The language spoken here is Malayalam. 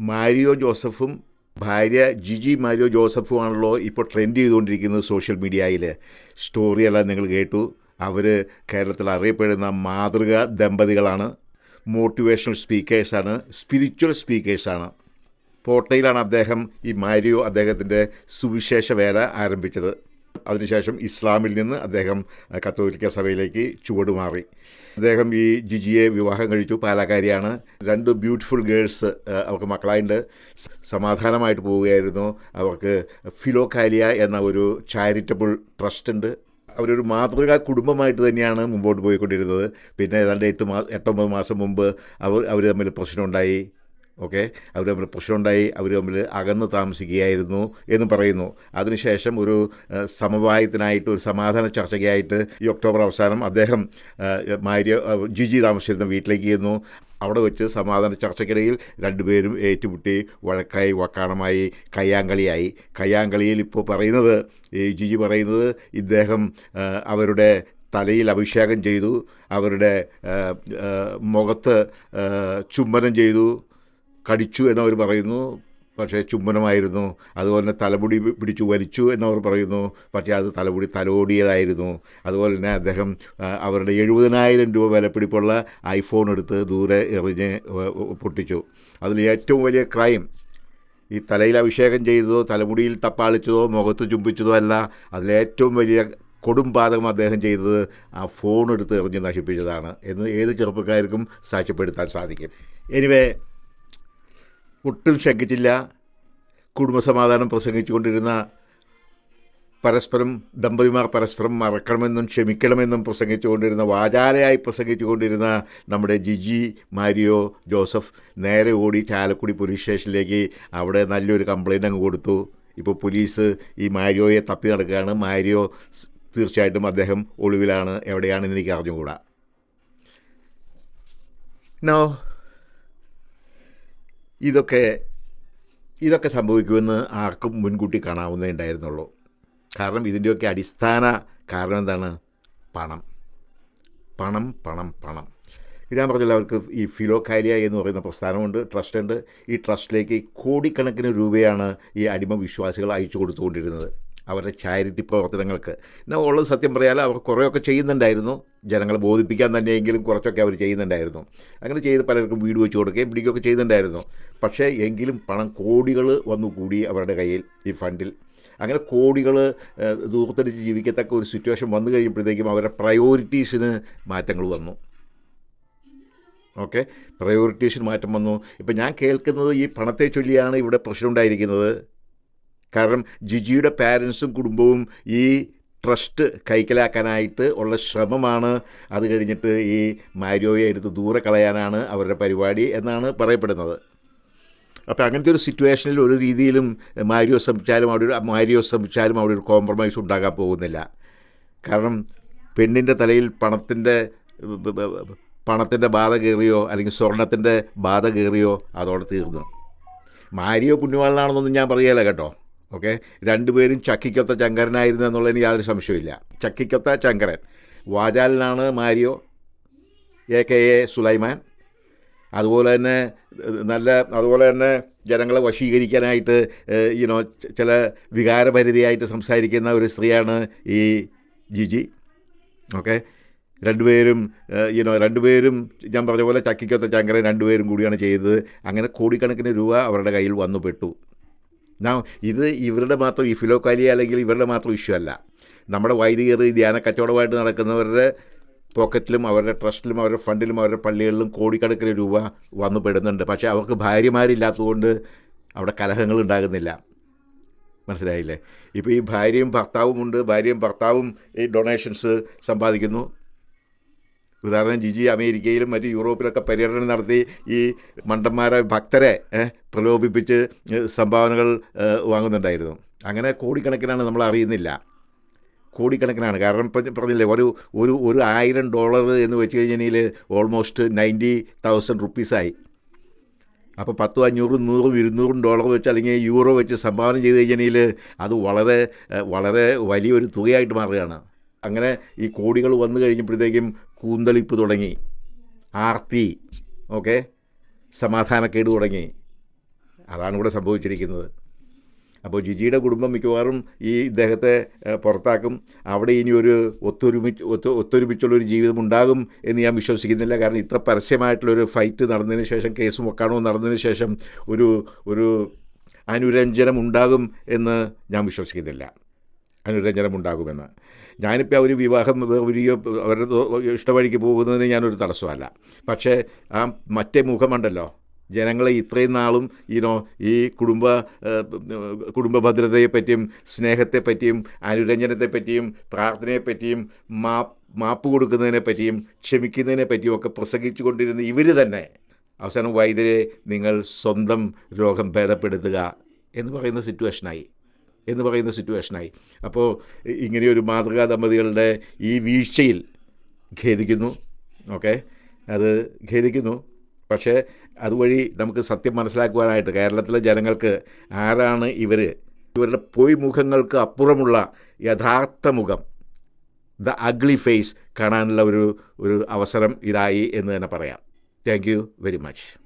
മാരിയോ ജോസഫും ഭാര്യ ജിജി മാരിയോ ജോസഫുമാണല്ലോ ഇപ്പോൾ ട്രെൻഡ് ചെയ്തുകൊണ്ടിരിക്കുന്നത് സോഷ്യൽ മീഡിയയിൽ സ്റ്റോറിയെല്ലാം നിങ്ങൾ കേട്ടു. അവർ കേരളത്തിൽ അറിയപ്പെടുന്ന മാതൃക ദമ്പതികളാണ്. മോട്ടിവേഷണൽ സ്പീക്കേഴ്സാണ് സ്പിരിച്വൽ സ്പീക്കേഴ്സാണ് പോട്ടയിലാണ് അദ്ദേഹം ഈ മാരിയോ അദ്ദേഹത്തിന്റെ സുവിശേഷ വേല ആരംഭിച്ചത്. അതിനുശേഷം ഇസ്ലാമിൽ നിന്ന് അദ്ദേഹം കത്തോലിക്ക സഭയിലേക്ക് ചുവടുമാറി. അദ്ദേഹം ഈ ജിജിയെ വിവാഹം കഴിച്ചു പാലക്കാരിയാണ്. രണ്ട് ബ്യൂട്ടിഫുൾ ഗേൾസ് അവർക്ക് മക്കളായിട്ട് സമാധാനമായിട്ട് പോവുകയായിരുന്നു. അവർക്ക് ഫിലോകാലിയ എന്ന ഒരു ചാരിറ്റബിൾ ട്രസ്റ്റ് ഉണ്ട് അവരൊരു മാതൃകാ കുടുംബമായിട്ട് തന്നെയാണ് മുമ്പോട്ട് പോയിക്കൊണ്ടിരുന്നത്. പിന്നെ ഏതാണ്ട് എട്ട് മാ എട്ടൊമ്പത് മാസം മുമ്പ് അവർ അവർ തമ്മിൽ പ്രശ്നമുണ്ടായി. ഓക്കെ? അവർ തമ്മിൽ പ്രശ്നമുണ്ടായി അവർ തമ്മിൽ അകന്ന് താമസിക്കുകയായിരുന്നു എന്ന് പറയുന്നു. അതിനുശേഷം ഒരു സമവായത്തിനായിട്ട് ഒരു സമാധാന ചർച്ചയ്ക്കായിട്ട് ഈ ഒക്ടോബർ അവസാനം അദ്ദേഹം ഏഹ്, ജിജി താമസിച്ചിരുന്ന വീട്ടിലേക്ക് ചെന്നു. അവിടെ വെച്ച് സമാധാന ചർച്ചയ്ക്കിടയിൽ രണ്ടുപേരും ഏറ്റുമുട്ടി വഴക്കായി വക്കാണമായി കയ്യാങ്കളിയായി. കയ്യാങ്കളിയിൽ ഇപ്പോൾ പറയുന്നത് ഈ ജിജി പറയുന്നത് ഇദ്ദേഹം അവരുടെ തലയിൽ അഭിഷേകം ചെയ്തു അവരുടെ മുഖത്ത് ചുംബനം ചെയ്തു കടിച്ചു എന്നവർ പറയുന്നു. പക്ഷേ ചുംബനമായിരുന്നു. അതുപോലെ തന്നെ തലമുടി പിടിച്ചു വലിച്ചു എന്നവർ പറയുന്നു. പക്ഷേ അത് തലമുടി തലോടിയതായിരുന്നു. അതുപോലെ തന്നെ അദ്ദേഹം അവരുടെ എഴുപതിനായിരം രൂപ വിലപിടിപ്പുള്ള ഐഫോൺ എടുത്ത് ദൂരെ എറിഞ്ഞ് പൊട്ടിച്ചു. അതിൽ ഏറ്റവും വലിയ ക്രൈം ഈ തലയിൽ അഭിഷേകം ചെയ്തതോ തലമുടിയിൽ തപ്പാളിച്ചതോ മുഖത്ത് ചുംബിച്ചതോ അല്ല അതിലേറ്റവും വലിയ കൊടും പാതകം അദ്ദേഹം ചെയ്തത് ആ ഫോൺ എടുത്ത് എറിഞ്ഞ് നശിപ്പിച്ചതാണ് എന്ന് ഏത് ചെറുപ്പക്കാർക്കും സാക്ഷ്യപ്പെടുത്താൻ സാധിക്കും. എനിവേ ഒട്ടും ശങ്കിച്ചില്ല. കുടുംബസമാധാനം പ്രസംഗിച്ചുകൊണ്ടിരുന്ന പരസ്പരം ദമ്പതിമാർ പരസ്പരം മറക്കണമെന്നും ക്ഷമിക്കണമെന്നും പ്രസംഗിച്ചുകൊണ്ടിരുന്ന വാചാലയായി പ്രസംഗിച്ചുകൊണ്ടിരുന്ന നമ്മുടെ ജിജി മാരിയോ ജോസഫ് നേരെ ഓടി ചാലക്കുടി പോലീസ് സ്റ്റേഷനിലേക്ക് അവിടെ നല്ലൊരു കംപ്ലയിന്റ് അങ്ങ് കൊടുത്തു. ഇപ്പോൾ പോലീസ് ഈ മാരിയോയെ തപ്പി നടക്കുകയാണ്. മാരിയോ തീർച്ചയായിട്ടും അദ്ദേഹം ഒളിവിലാണ്. എവിടെയാണെന്ന് എനിക്ക് അറിഞ്ഞുകൂടാ. നോ ഇതൊക്കെ ഇതൊക്കെ സംഭവിക്കുമെന്ന് ആർക്കും മുൻകൂട്ടി കാണാവുന്നേ ഉണ്ടായിരുന്നുള്ളൂ. കാരണം ഇതിന്റെയൊക്കെ അടിസ്ഥാന കാരണം എന്താണ്? പണം. പണം പണം പണം. ഞാൻ പറഞ്ഞില്ല അവർക്ക് ഈ ഫിലോകാലിയ എന്ന് പറയുന്ന പ്രസ്ഥാനമുണ്ട് ട്രസ്റ്റ് ഉണ്ട്. ഈ ട്രസ്റ്റിലേക്ക് കോടിക്കണക്കിന് രൂപയാണ് ഈ അടിമ വിശ്വാസികൾ അയച്ചു കൊടുത്തുകൊണ്ടിരുന്നത്. അവരുടെ ചാരിറ്റി പ്രവർത്തനങ്ങൾക്ക്. എന്നാൽ ഉള്ളത് സത്യം പറയാൽ അവർ കുറേയൊക്കെ ചെയ്യുന്നുണ്ടായിരുന്നു. ജനങ്ങളെ ബോധിപ്പിക്കാൻ തന്നെയെങ്കിലും കുറച്ചൊക്കെ അവർ ചെയ്യുന്നുണ്ടായിരുന്നു. അങ്ങനെ ചെയ്ത് പലർക്കും വീട് വെച്ച് കൊടുക്കുകയും പിടിക്കുകയൊക്കെ ചെയ്യുന്നുണ്ടായിരുന്നു. പക്ഷേ എങ്കിലും പണം കോടികൾ വന്നു കൂടി അവരുടെ കയ്യിൽ ഈ ഫണ്ടിൽ. അങ്ങനെ കോടികൾ ദൂരത്തടിച്ച് ജീവിക്കത്തക്ക ഒരു സിറ്റുവേഷൻ വന്നു കഴിയുമ്പോഴത്തേക്കും അവരുടെ പ്രയോറിറ്റീസിന് മാറ്റങ്ങൾ വന്നു. ഓക്കെ? പ്രയോറിറ്റീസിന് മാറ്റം വന്നു. ഇപ്പം ഞാൻ കേൾക്കുന്നത് ഈ പണത്തെ ചൊല്ലിയാണ് ഇവിടെ പ്രശ്നം ഉണ്ടായിരിക്കുന്നത് കാരണം ജിജിയുടെ പാരൻസും കുടുംബവും ഈ ട്രസ്റ്റ് കൈക്കലാക്കാനായിട്ട് ഉള്ള ശ്രമമാണ്. അത് കഴിഞ്ഞിട്ട് ഈ മാരിയോയെ എടുത്ത് ദൂരെ കളയാനാണ് അവരുടെ പരിപാടി എന്നാണ് പറയപ്പെടുന്നത്. അപ്പോൾ അങ്ങനത്തെ ഒരു സിറ്റുവേഷനിൽ ഒരു രീതിയിലും മാരിയോ ശ്രമിച്ചാലും അവിടെ ഒരു മാരിയോ ശ്രമിച്ചാലും അവിടെ ഒരു കോംപ്രമൈസ് ഉണ്ടാകാൻ പോകുന്നില്ല. കാരണം പെണ്ണിന്റെ തലയിൽ പണത്തിന്റെ പണത്തിന്റെ ബാധ കയറിയോ അല്ലെങ്കിൽ സ്വർണത്തിന്റെ ബാധ കയറിയോ അതോടെ തീർന്നു. മാരിയോ പുണ്യവാളനാണെന്നൊന്നും ഞാൻ പറയുകയില്ല കേട്ടോ. ഓക്കെ? രണ്ടുപേരും ചക്കിക്കൊത്ത ചങ്കരനായിരുന്നു എന്നുള്ളതിന് യാതൊരു സംശയമില്ല ചക്കിക്കൊത്ത ചങ്കരൻ. വാചാലിനാണ് Mario A K A Sulaiman. അതുപോലെ തന്നെ നല്ല അതുപോലെ തന്നെ ജനങ്ങളെ വശീകരിക്കാനായിട്ട് യുനോ ചില വികാരപരിധിയായിട്ട് സംസാരിക്കുന്ന ഒരു സ്ത്രീയാണ് ഈ ജിജി. ഓക്കെ? രണ്ടുപേരും യുനോ രണ്ടുപേരും ഞാൻ പറഞ്ഞ പോലെ ചക്കിക്കൊത്ത ചങ്കരൻ രണ്ടുപേരും കൂടിയാണ് ചെയ്തത്. അങ്ങനെ കോടിക്കണക്കിന് രൂപ അവരുടെ കയ്യിൽ വന്നു പെട്ടു ഞാൻ ഇത് ഇവരുടെ മാത്രം ഈ ഫിലോക്കാലിയ അല്ലെങ്കിൽ ഇവരുടെ മാത്രം ഇഷ്യൂ അല്ല. നമ്മുടെ വൈദികർ ധ്യാന കച്ചവടമായിട്ട് നടക്കുന്നവരുടെ പോക്കറ്റിലും അവരുടെ ട്രസ്റ്റിലും അവരുടെ ഫണ്ടിലും അവരുടെ പള്ളികളിലും കോടിക്കണക്കിന് രൂപ വന്നു പെടുന്നുണ്ട്. പക്ഷേ അവർക്ക് ഭാര്യമാരില്ലാത്തതുകൊണ്ട് അവിടെ കലഹങ്ങൾ ഉണ്ടാകുന്നില്ല. മനസ്സിലായില്ലേ? ഇപ്പോൾ ഈ ഭാര്യയും ഭർത്താവും ഉണ്ട്. ഭാര്യയും ഭർത്താവും ഈ ഡൊണേഷൻസ് സമ്പാദിക്കുന്നു. ഉദാഹരണം ജിജി അമേരിക്കയിലും മറ്റ് യൂറോപ്പിലൊക്കെ പര്യടനം നടത്തി ഈ മണ്ടന്മാരെ ഭക്തരെ പ്രലോഭിപ്പിച്ച് സംഭാവനകൾ വാങ്ങുന്നുണ്ടായിരുന്നു. അങ്ങനെ കോടിക്കണക്കിനാണ് നമ്മൾ അറിയുന്നില്ല. കോടിക്കണക്കിനാണ്. കാരണം ഇപ്പം പറഞ്ഞില്ലേ ഒരു ഒരു ഒരു ആയിരം ഡോളർ എന്ന് വെച്ച് കഴിഞ്ഞാൽ ഓൾമോസ്റ്റ് നയന്റി തൗസൻഡ് റുപ്പീസായി. അപ്പോൾ പത്തും അഞ്ഞൂറും നൂറും ഇരുന്നൂറും ഡോളർ വെച്ച് അല്ലെങ്കിൽ യൂറോ വെച്ച് സംഭാവന ചെയ്ത് കഴിഞ്ഞാൽ അത് വളരെ വളരെ വലിയൊരു തുകയായിട്ട് മാറുകയാണ്. അങ്ങനെ ഈ കോടികൾ വന്നു കഴിഞ്ഞപ്പോഴത്തേക്കും കൂന്തളിപ്പ് തുടങ്ങി. ആർത്തി ഓക്കെ? സമാധാനക്കേട് തുടങ്ങി. അതാണ് ഇവിടെ സംഭവിച്ചിരിക്കുന്നത്. അപ്പോൾ ജിജിയുടെ കുടുംബം മിക്കവാറും ഈ ഇദ്ദേഹത്തെ പുറത്താക്കും. അവിടെ ഇനി ഒരു ഒത്തൊരുമിച്ച് ഒത്തു ഒത്തൊരുമിച്ചുള്ളൊരു ജീവിതം ഉണ്ടാകും എന്ന് ഞാൻ വിശ്വസിക്കുന്നില്ല. കാരണം ഇത്ര പരസ്യമായിട്ടുള്ളൊരു ഫൈറ്റ് നടന്നതിന് ശേഷം കേസ് ഒക്കാണോ നടന്നതിന് ശേഷം ഒരു ഒരു അനുരഞ്ജനം ഉണ്ടാകും എന്ന് ഞാൻ വിശ്വസിക്കുന്നില്ല. അനുരഞ്ജനം ഉണ്ടാകുമെന്ന് ഞാനിപ്പോൾ അവർ വിവാഹം വേർപിരിയോ അവരുടെ ഇഷ്ടവഴിക്ക് പോകുന്നതിന് ഞാനൊരു തടസ്സമല്ല. പക്ഷേ ആ മറ്റേ മുഖമുണ്ടല്ലോ. ജനങ്ങളെ ഇത്രയും നാളും ഈനോ ഈ കുടുംബ കുടുംബ ഭദ്രതയെപ്പറ്റിയും സ്നേഹത്തെപ്പറ്റിയും അനുരഞ്ജനത്തെപ്പറ്റിയും പ്രാർത്ഥനയെപ്പറ്റിയും മാ മാപ്പ് കൊടുക്കുന്നതിനെപ്പറ്റിയും ക്ഷമിക്കുന്നതിനെ പറ്റിയും ഒക്കെ പ്രസംഗിച്ചു കൊണ്ടിരുന്ന ഇവർ തന്നെ അവസാനം വൈദ്യരെ നിങ്ങൾ സ്വന്തം രോഗം ഭേദപ്പെടുത്തുക എന്ന് പറയുന്ന സിറ്റുവേഷനായി എന്ന് പറയുന്ന സിറ്റുവേഷനായി അപ്പോൾ ഇങ്ങനെയൊരു മാതൃകാ ദമ്പതികളുടെ ഈ വീഴ്ചയിൽ ഖേദിക്കുന്നു. ഓക്കെ? അത് ഖേദിക്കുന്നു. പക്ഷേ അതുവഴി നമുക്ക് സത്യം മനസ്സിലാക്കുവാനായിട്ട് കേരളത്തിലെ ജനങ്ങൾക്ക് ആരാണ് ഇവർ ഇവരുടെ പൊയ് മുഖങ്ങൾക്ക് അപ്പുറമുള്ള യഥാർത്ഥ മുഖം ദ അഗ്ലി ഫേസ് കാണാനുള്ള ഒരു ഒരു അവസരം ഇതായി എന്ന് തന്നെ പറയാം. Thank you very much.